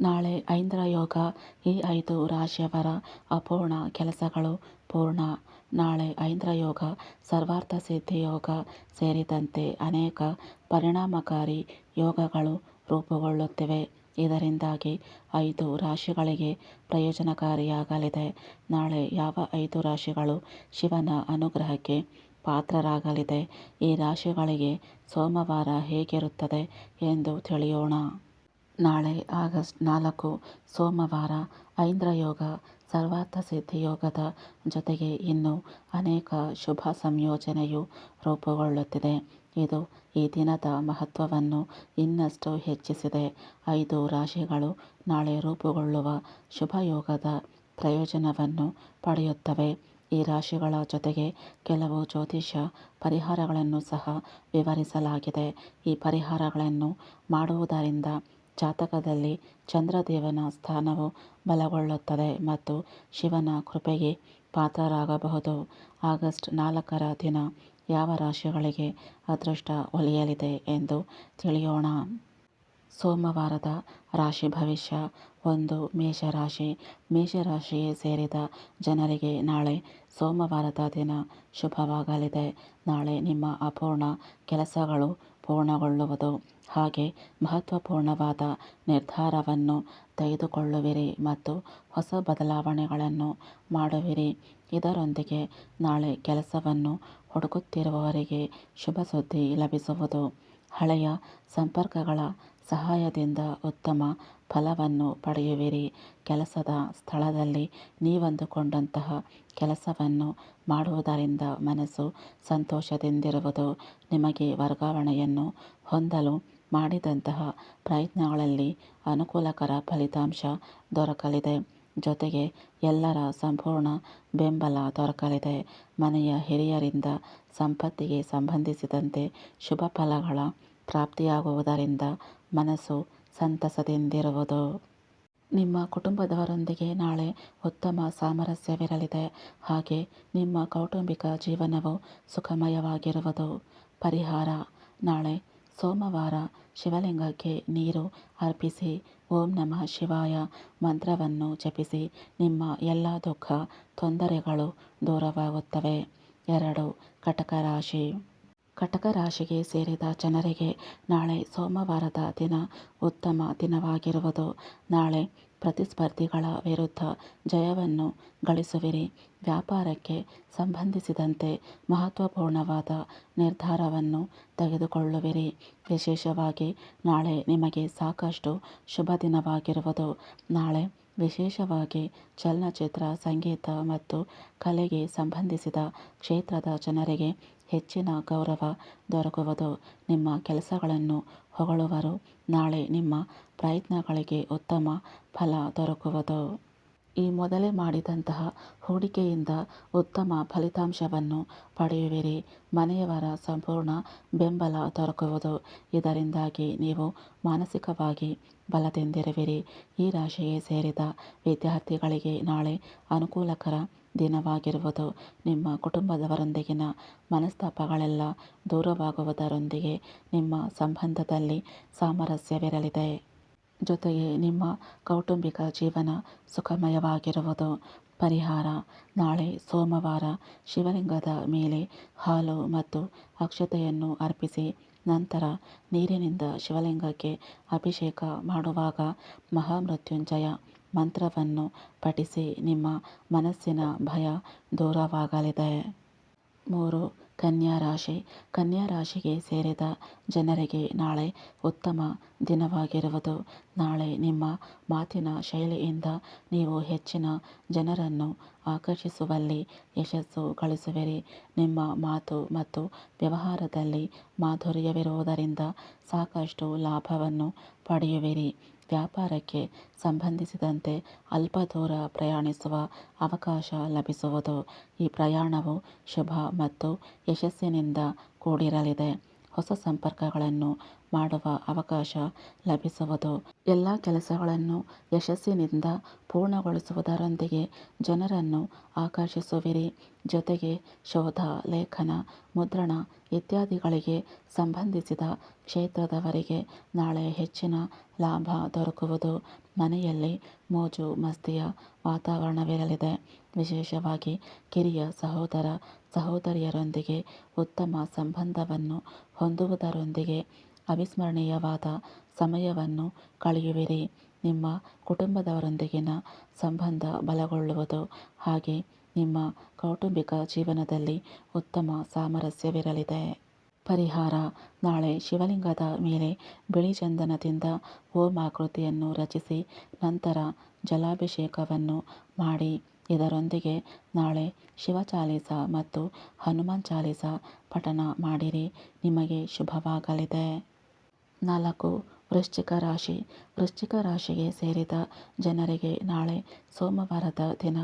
ನಾಳೆ ಐಂದ್ರ ಯೋಗ ಈ ಐದು ರಾಶಿಯವರ ಅಪೂರ್ಣ ಕೆಲಸಗಳು ಪೂರ್ಣ. ನಾಳೆ ಐಂದ್ರ ಯೋಗ, ಸರ್ವಾರ್ಥ ಸಿದ್ಧಿ ಯೋಗ ಸೇರಿದಂತೆ ಅನೇಕ ಪರಿಣಾಮಕಾರಿ ಯೋಗಗಳು ರೂಪುಗೊಳ್ಳುತ್ತಿವೆ. ಇದರಿಂದಾಗಿ ಐದು ರಾಶಿಗಳಿಗೆ ಪ್ರಯೋಜನಕಾರಿಯಾಗಲಿದೆ. ನಾಳೆ ಯಾವ ಐದು ರಾಶಿಗಳು ಶಿವನ ಅನುಗ್ರಹಕ್ಕೆ ಪಾತ್ರರಾಗಲಿದೆ? ಈ ರಾಶಿಗಳಿಗೆ ಸೋಮವಾರ ಹೇಗಿರುತ್ತದೆ ಎಂದು ತಿಳಿಯೋಣ. ನಾಳೆ ಆಗಸ್ಟ್ ನಾಲ್ಕು, ಸೋಮವಾರ ಐಂದ್ರಯೋಗ ಯೋಗದ ಜೊತೆಗೆ ಇನ್ನೂ ಅನೇಕ ಶುಭ ಸಂಯೋಜನೆಯು ರೂಪುಗೊಳ್ಳುತ್ತಿದೆ. ಇದು ಈ ದಿನದ ಮಹತ್ವವನ್ನು ಇನ್ನಷ್ಟು ಹೆಚ್ಚಿಸಿದೆ. ಐದು ರಾಶಿಗಳು ನಾಳೆ ರೂಪುಗೊಳ್ಳುವ ಶುಭ ಯೋಗದ ಪ್ರಯೋಜನವನ್ನು ಪಡೆಯುತ್ತವೆ. ಈ ರಾಶಿಗಳ ಜೊತೆಗೆ ಕೆಲವು ಜ್ಯೋತಿಷ ಪರಿಹಾರಗಳನ್ನು ಸಹ ವಿವರಿಸಲಾಗಿದೆ. ಈ ಪರಿಹಾರಗಳನ್ನು ಮಾಡುವುದರಿಂದ ಜಾತಕದಲ್ಲಿ ಚಂದ್ರದೇವನ ಸ್ಥಾನವು ಬಲಗೊಳ್ಳುತ್ತದೆ ಮತ್ತು ಶಿವನ ಕೃಪೆಗೆ ಪಾತ್ರರಾಗಬಹುದು. ಆಗಸ್ಟ್ ನಾಲ್ಕರ ದಿನ ಯಾವ ರಾಶಿಗಳಿಗೆ ಅದೃಷ್ಟ ಒಲಿಯಲಿದೆ ಎಂದು ತಿಳಿಯೋಣ. ಸೋಮವಾರದ ರಾಶಿ ಭವಿಷ್ಯ. ಒಂದು ಮೇಷರಾಶಿ. ಮೇಷರಾಶಿಗೆ ಸೇರಿದ ಜನರಿಗೆ ನಾಳೆ ಸೋಮವಾರದ ದಿನ ಶುಭವಾಗಲಿದೆ. ನಾಳೆ ನಿಮ್ಮ ಅಪೂರ್ಣ ಕೆಲಸಗಳು ಪೂರ್ಣಗೊಳ್ಳುವುದು. ಹಾಗೆ ಮಹತ್ವಪೂರ್ಣವಾದ ನಿರ್ಧಾರವನ್ನು ತೆಗೆದುಕೊಳ್ಳುವಿರಿ ಮತ್ತು ಹೊಸ ಬದಲಾವಣೆಗಳನ್ನು ಮಾಡುವಿರಿ. ಇದರೊಂದಿಗೆ ನಾಳೆ ಕೆಲಸವನ್ನು ಹುಡುಕುತ್ತಿರುವವರಿಗೆ ಶುಭ ಸುದ್ದಿ ಲಭಿಸುವುದು. ಹಳೆಯ ಸಂಪರ್ಕಗಳ ಸಹಾಯದಿಂದ ಉತ್ತಮ ಫಲವನ್ನು ಪಡೆಯುವಿರಿ. ಕೆಲಸದ ಸ್ಥಳದಲ್ಲಿ ನೀವಂದುಕೊಂಡಂತಹ ಕೆಲಸವನ್ನು ಮಾಡುವುದರಿಂದ ಮನಸ್ಸು ಸಂತೋಷದಿಂದಿರುವುದು. ನಿಮಗೆ ವರ್ಗಾವಣೆಯನ್ನು ಹೊಂದಲು ಮಾಡಿದಂತಹ ಪ್ರಯತ್ನಗಳಲ್ಲಿ ಅನುಕೂಲಕರ ಫಲಿತಾಂಶ ದೊರಕಲಿದೆ. ಜೊತೆಗೆ ಎಲ್ಲರ ಸಂಪೂರ್ಣ ಬೆಂಬಲ ದೊರಕಲಿದೆ. ಮನೆಯ ಹಿರಿಯರಿಂದ ಸಂಪತ್ತಿಗೆ ಸಂಬಂಧಿಸಿದಂತೆ ಶುಭ ಫಲಗಳ ಪ್ರಾಪ್ತಿಯಾಗುವುದರಿಂದ ಮನಸ್ಸು ಸಂತಸದಿಂದಿರುವುದು. ನಿಮ್ಮ ಕುಟುಂಬದವರೊಂದಿಗೆ ನಾಳೆ ಉತ್ತಮ ಸಾಮರಸ್ಯವಿರಲಿದೆ. ಹಾಗೆ ನಿಮ್ಮ ಕೌಟುಂಬಿಕ ಜೀವನವು ಸುಖಮಯವಾಗಿರುವುದು. ಪರಿಹಾರ. ನಾಳೆ ಸೋಮವಾರ ಶಿವಲಿಂಗಕ್ಕೆ ನೀರು ಅರ್ಪಿಸಿ ಓಂ ನಮಃ ಶಿವಾಯ ಮಂತ್ರವನ್ನು ಜಪಿಸಿ ನಿಮ್ಮ ಎಲ್ಲ ದುಃಖ, ತೊಂದರೆಗಳು ದೂರವಾಗುತ್ತವೆ. ಎರಡು ಕಟಕ ರಾಶಿ. ಕಟಕ ರಾಶಿಗೆ ಸೇರಿದ ಜನರಿಗೆ ನಾಳೆ ಸೋಮವಾರದ ದಿನ ಉತ್ತಮ ದಿನವಾಗಿರುವುದು. ನಾಳೆ ಪ್ರತಿಸ್ಪರ್ಧಿಗಳ ವಿರುದ್ಧ ಜಯವನ್ನು ಗಳಿಸುವಿರಿ. ವ್ಯಾಪಾರಕ್ಕೆ ಸಂಬಂಧಿಸಿದಂತೆ ಮಹತ್ವಪೂರ್ಣವಾದ ನಿರ್ಧಾರವನ್ನು ತೆಗೆದುಕೊಳ್ಳುವಿರಿ. ವಿಶೇಷವಾಗಿ ನಾಳೆ ನಿಮಗೆ ಸಾಕಷ್ಟು ಶುಭ ದಿನವಾಗಿರುವುದು. ನಾಳೆ ವಿಶೇಷವಾಗಿ ಚಲನಚಿತ್ರ, ಸಂಗೀತ ಮತ್ತು ಕಲೆಗೆ ಸಂಬಂಧಿಸಿದ ಕ್ಷೇತ್ರದ ಜನರಿಗೆ ಹೆಚ್ಚಿನ ಗೌರವ ದೊರಕುವುದು. ನಿಮ್ಮ ಕೆಲಸಗಳನ್ನು ಹೊಗಳುವರು. ನಾಳೆ ನಿಮ್ಮ ಪ್ರಯತ್ನಗಳಿಗೆ ಉತ್ತಮ ಫಲ ದೊರಕುವುದು. ಈ ಮೊದಲೇ ಮಾಡಿದಂತಹ ಹೂಡಿಕೆಯಿಂದ ಉತ್ತಮ ಫಲಿತಾಂಶವನ್ನು ಪಡೆಯುವಿರಿ. ಮನೆಯವರ ಸಂಪೂರ್ಣ ಬೆಂಬಲ ದೊರಕುವುದು. ಇದರಿಂದಾಗಿ ನೀವು ಮಾನಸಿಕವಾಗಿ ಬಲದಿಂದಿರುವಿರಿ ಈ ರಾಶಿಗೆ ಸೇರಿದ ವಿದ್ಯಾರ್ಥಿಗಳಿಗೆ ನಾಳೆ ಅನುಕೂಲಕರ ದಿನವಾಗಿರುವುದು. ನಿಮ್ಮ ಕುಟುಂಬದವರೊಂದಿಗಿನ ಮನಸ್ತಾಪಗಳೆಲ್ಲ ದೂರವಾಗುವುದರೊಂದಿಗೆ ನಿಮ್ಮ ಸಂಬಂಧದಲ್ಲಿ ಸಾಮರಸ್ಯವಿರಲಿದೆ. ಜೊತೆಗೆ ನಿಮ್ಮ ಕೌಟುಂಬಿಕ ಜೀವನ ಸುಖಮಯವಾಗಿರುವುದು. ಪರಿಹಾರ. ನಾಳೆ ಸೋಮವಾರ ಶಿವಲಿಂಗದ ಮೇಲೆ ಹಾಲು ಮತ್ತು ಅಕ್ಷತೆಯನ್ನು ಅರ್ಪಿಸಿ, ನಂತರ ನೀರಿನಿಂದ ಶಿವಲಿಂಗಕ್ಕೆ ಅಭಿಷೇಕ ಮಾಡುವಾಗ ಮಹಾಮೃತ್ಯುಂಜಯ ಮಂತ್ರವನ್ನು ಪಠಿಸಿ ನಿಮ್ಮ ಮನಸ್ಸಿನ ಭಯ ದೂರವಾಗಲಿದೆ. ಮೂರು ಕನ್ಯಾ ರಾಶಿ ಕನ್ಯಾ ರಾಶಿಗೆ ಸೇರಿದ ಜನರಿಗೆ ನಾಳೆ ಉತ್ತಮ ದಿನವಾಗಿರುವುದು. ನಾಳೆ ನಿಮ್ಮ ಮಾತಿನ ಶೈಲಿಯಿಂದ ನೀವು ಹೆಚ್ಚಿನ ಜನರನ್ನು ಆಕರ್ಷಿಸುವಲ್ಲಿ ಯಶಸ್ಸು ಗಳಿಸುವಿರಿ. ನಿಮ್ಮ ಮಾತು ಮತ್ತು ವ್ಯವಹಾರದಲ್ಲಿ ಮಾಧುರ್ಯವಿರುವುದರಿಂದ ಸಾಕಷ್ಟು ಲಾಭವನ್ನು ಪಡೆಯುವಿರಿ. ವ್ಯಾಪಾರಕ್ಕೆ ಸಂಬಂಧಿಸಿದಂತೆ ಅಲ್ಪ ದೂರ ಪ್ರಯಾಣಿಸುವ ಅವಕಾಶ ಲಭಿಸುವುದು. ಈ ಪ್ರಯಾಣವು ಶುಭ ಮತ್ತು ಯಶಸ್ಸಿನಿಂದ ಕೂಡಿರಲಿದೆ. ಹೊಸ ಸಂಪರ್ಕಗಳನ್ನು ಮಾಡುವ ಅವಕಾಶ ಲಭಿಸುವುದು. ಎಲ್ಲ ಕೆಲಸಗಳನ್ನು ಯಶಸ್ಸಿನಿಂದ ಪೂರ್ಣಗೊಳಿಸುವುದರೊಂದಿಗೆ ಜನರನ್ನು ಆಕರ್ಷಿಸುವಿರಿ. ಜೊತೆಗೆ ಶೋಧ, ಲೇಖನ, ಮುದ್ರಣ ಇತ್ಯಾದಿಗಳಿಗೆ ಸಂಬಂಧಿಸಿದ ಕ್ಷೇತ್ರದವರಿಗೆ ನಾಳೆ ಹೆಚ್ಚಿನ ಲಾಭ ದೊರಕುವುದು ಮನೆಯಲ್ಲಿ ಮೋಜು ಮಸ್ತಿಯ ವಾತಾವರಣವಿರಲಿದೆ. ವಿಶೇಷವಾಗಿ ಕಿರಿಯ ಸಹೋದರ, ಸಹೋದರಿಯರೊಂದಿಗೆ ಉತ್ತಮ ಸಂಬಂಧವನ್ನು ಹೊಂದುವುದರೊಂದಿಗೆ ಅವಿಸ್ಮರಣೀಯವಾದ ಸಮಯವನ್ನು ಕಳೆಯುವಿರಿ. ನಿಮ್ಮ ಕುಟುಂಬದವರೊಂದಿಗಿನ ಸಂಬಂಧ ಬಲಗೊಳ್ಳುವುದು ಹಾಗೆ ನಿಮ್ಮ ಕೌಟುಂಬಿಕ ಜೀವನದಲ್ಲಿ ಉತ್ತಮ ಸಾಮರಸ್ಯವಿರಲಿದೆ. ಪರಿಹಾರ. ನಾಳೆ ಶಿವಲಿಂಗದ ಮೇಲೆ ಬಿಳಿ ಚಂದನದಿಂದ ಓಂ ಆಕೃತಿಯನ್ನು ರಚಿಸಿ ನಂತರ ಜಲಾಭಿಷೇಕವನ್ನು ಮಾಡಿ, ಇದರೊಂದಿಗೆ ನಾಳೆ ಶಿವಚಾಲಿಸ ಮತ್ತು ಹನುಮಾನ್ ಚಾಲಿಸ ಪಠಣ ಮಾಡಿರಿ. ನಿಮಗೆ ಶುಭವಾಗಲಿದೆ. ನಾಲ್ಕು, ವೃಶ್ಚಿಕ ರಾಶಿ. ವೃಶ್ಚಿಕ ರಾಶಿಗೆ ಸೇರಿದ ಜನರಿಗೆ ನಾಳೆ ಸೋಮವಾರದ ದಿನ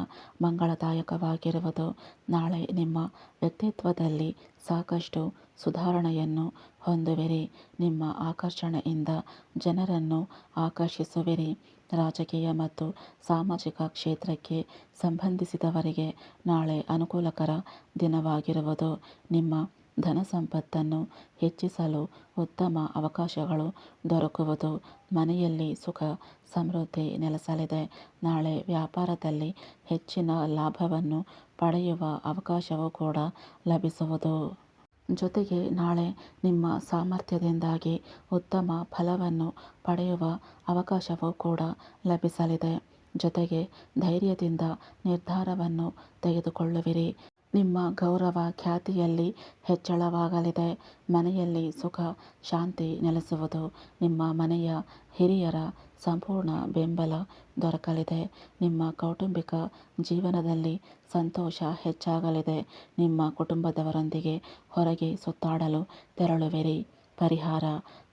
ಮಂಗಳದಾಯಕವಾಗಿರುವುದು. ನಾಳೆ ನಿಮ್ಮ ವ್ಯಕ್ತಿತ್ವದಲ್ಲಿ ಸಾಕಷ್ಟು ಸುಧಾರಣೆಯನ್ನು ಹೊಂದುವಿರಿ. ನಿಮ್ಮ ಆಕರ್ಷಣೆಯಿಂದ ಜನರನ್ನು ಆಕರ್ಷಿಸುವಿರಿ. ರಾಜಕೀಯ ಮತ್ತು ಸಾಮಾಜಿಕ ಕ್ಷೇತ್ರಕ್ಕೆ ಸಂಬಂಧಿಸಿದವರಿಗೆ ನಾಳೆ ಅನುಕೂಲಕರ ದಿನವಾಗಿರುವುದು. ನಿಮ್ಮ ಧನ ಸಂಪತ್ತನ್ನು ಹೆಚ್ಚಿಸಲು ಉತ್ತಮ ಅವಕಾಶಗಳು ದೊರಕುವುದು ಮನೆಯಲ್ಲಿ ಸುಖ, ಸಮೃದ್ಧಿ ನೆಲೆಸಲಿದೆ. ನಾಳೆ ವ್ಯಾಪಾರದಲ್ಲಿ ಹೆಚ್ಚಿನ ಲಾಭವನ್ನು ಪಡೆಯುವ ಅವಕಾಶವೂ ಕೂಡ ಲಭಿಸುವುದು. ಜೊತೆಗೆ ನಾಳೆ ನಿಮ್ಮ ಸಾಮರ್ಥ್ಯದಿಂದಾಗಿ ಉತ್ತಮ ಫಲವನ್ನು ಪಡೆಯುವ ಅವಕಾಶವೂ ಕೂಡ ಲಭಿಸಲಿದೆ. ಜೊತೆಗೆ ಧೈರ್ಯದಿಂದ ನಿರ್ಧಾರವನ್ನು ತೆಗೆದುಕೊಳ್ಳುವಿರಿ. ನಿಮ್ಮ ಗೌರವ ಖ್ಯಾತಿಯಲ್ಲಿ ಹೆಚ್ಚಳವಾಗಲಿದೆ. ಮನೆಯಲ್ಲಿ ಸುಖ, ಶಾಂತಿ ನೆಲೆಸುವುದು ನಿಮ್ಮ ಮನೆಯ ಹಿರಿಯರ ಸಂಪೂರ್ಣ ಬೆಂಬಲ ದೊರಕಲಿದೆ. ನಿಮ್ಮ ಕೌಟುಂಬಿಕ ಜೀವನದಲ್ಲಿ ಸಂತೋಷ ಹೆಚ್ಚಾಗಲಿದೆ. ನಿಮ್ಮ ಕುಟುಂಬದವರೊಂದಿಗೆ ಹೊರಗೆ ಸುತ್ತಾಡಲು ತೆರಳುವಿರಿ. ಪರಿಹಾರ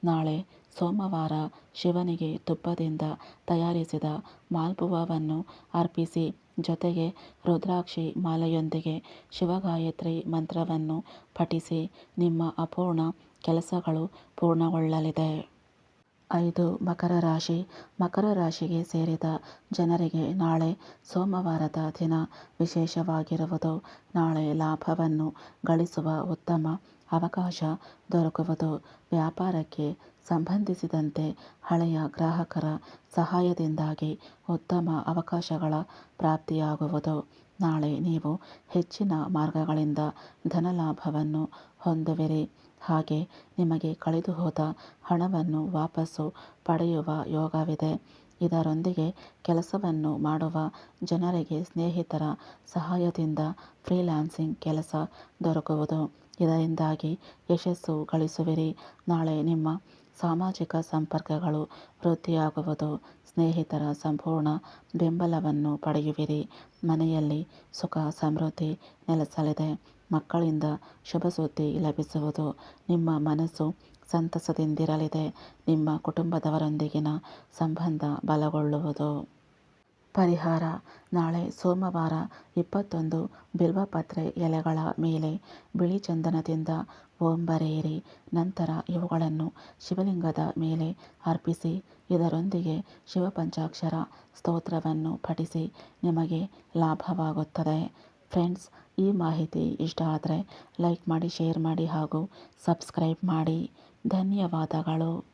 ನಾಳೆ ಸೋಮವಾರ ಶಿವನಿಗೆ ತುಪ್ಪದಿಂದ ತಯಾರಿಸಿದ ಮಾಲ್ಪುವವನ್ನು ಅರ್ಪಿಸಿ. ಜೊತೆಗೆ ರುದ್ರಾಕ್ಷಿ ಮಾಲೆಯೊಂದಿಗೆ ಶಿವಗಾಯತ್ರಿ ಮಂತ್ರವನ್ನು ಪಠಿಸಿ ನಿಮ್ಮ ಅಪೂರ್ಣ ಕೆಲಸಗಳು ಪೂರ್ಣಗೊಳ್ಳಲಿದೆ. ಐದು ಮಕರ ರಾಶಿ. ಮಕರ ರಾಶಿಗೆ ಸೇರಿದ ಜನರಿಗೆ ನಾಳೆ ಸೋಮವಾರದ ದಿನ ವಿಶೇಷವಾಗಿರುವುದು. ನಾಳೆ ಲಾಭವನ್ನು ಗಳಿಸುವ ಉತ್ತಮ ಅವಕಾಶ ದೊರಕುವುದು. ವ್ಯಾಪಾರಕ್ಕೆ ಸಂಬಂಧಿಸಿದಂತೆ ಹಳೆಯ ಗ್ರಾಹಕರ ಸಹಾಯದಿಂದಾಗಿ ಉತ್ತಮ ಅವಕಾಶಗಳ ಪ್ರಾಪ್ತಿಯಾಗುವುದು. ನಾಳೆ ನೀವು ಹೆಚ್ಚಿನ ಮಾರ್ಗಗಳಿಂದ ಧನಲಾಭವನ್ನು ಹೊಂದುವಿರಿ. ಹಾಗೆ ನಿಮಗೆ ಕಳೆದು ಹೋದ ಹಣವನ್ನು ವಾಪಸ್ಸು ಪಡೆಯುವ ಯೋಗವಿದೆ. ಇದರೊಂದಿಗೆ ಕೆಲಸವನ್ನು ಮಾಡುವ ಜನರಿಗೆ ಸ್ನೇಹಿತರ ಸಹಾಯದಿಂದ ಫ್ರೀಲ್ಯಾನ್ಸಿಂಗ್ ಕೆಲಸ ದೊರಕುವುದು. ಇದರಿಂದಾಗಿ ಯಶಸ್ಸು ಗಳಿಸುವಿರಿ. ನಾಳೆ ನಿಮ್ಮ ಸಾಮಾಜಿಕ ಸಂಪರ್ಕಗಳು ವೃದ್ಧಿಯಾಗುವುದು. ಸ್ನೇಹಿತರ ಸಂಪೂರ್ಣ ಬೆಂಬಲವನ್ನು ಪಡೆಯುವಿರಿ. ಮನೆಯಲ್ಲಿ ಸುಖ, ಸಮೃದ್ಧಿ ನೆಲೆಸಲಿದೆ. ಮಕ್ಕಳಿಂದ ಶುಭ ಸುದ್ದಿ ಲಭಿಸುವುದು. ನಿಮ್ಮ ಮನಸ್ಸು ಸಂತಸದಿಂದಿರಲಿದೆ. ನಿಮ್ಮ ಕುಟುಂಬದವರೊಂದಿಗಿನ ಸಂಬಂಧ ಬಲಗೊಳ್ಳುವುದು. ಪರಿಹಾರ. ನಾಳೆ ಸೋಮವಾರ ಇಪ್ಪತ್ತೊಂದು ಬಿಲ್ವಪತ್ರೆ ಎಲೆಗಳ ಮೇಲೆ ಬಿಳಿ ಚಂದನದಿಂದ ಓಂ ನಂತರ ಇವುಗಳನ್ನು ಶಿವಲಿಂಗದ ಮೇಲೆ ಅರ್ಪಿಸಿ, ಇದರೊಂದಿಗೆ ಶಿವಪಂಚಾಕ್ಷರ ಸ್ತೋತ್ರವನ್ನು ಪಠಿಸಿ ನಿಮಗೆ ಲಾಭವಾಗುತ್ತದೆ. ಫ್ರೆಂಡ್ಸ್, ಈ ಮಾಹಿತಿ ಇಷ್ಟ ಆದರೆ ಲೈಕ್ ಮಾಡಿ, ಶೇರ್ ಮಾಡಿ ಹಾಗೂ ಸಬ್ಸ್ಕ್ರೈಬ್ ಮಾಡಿ. ಧನ್ಯವಾದಗಳು.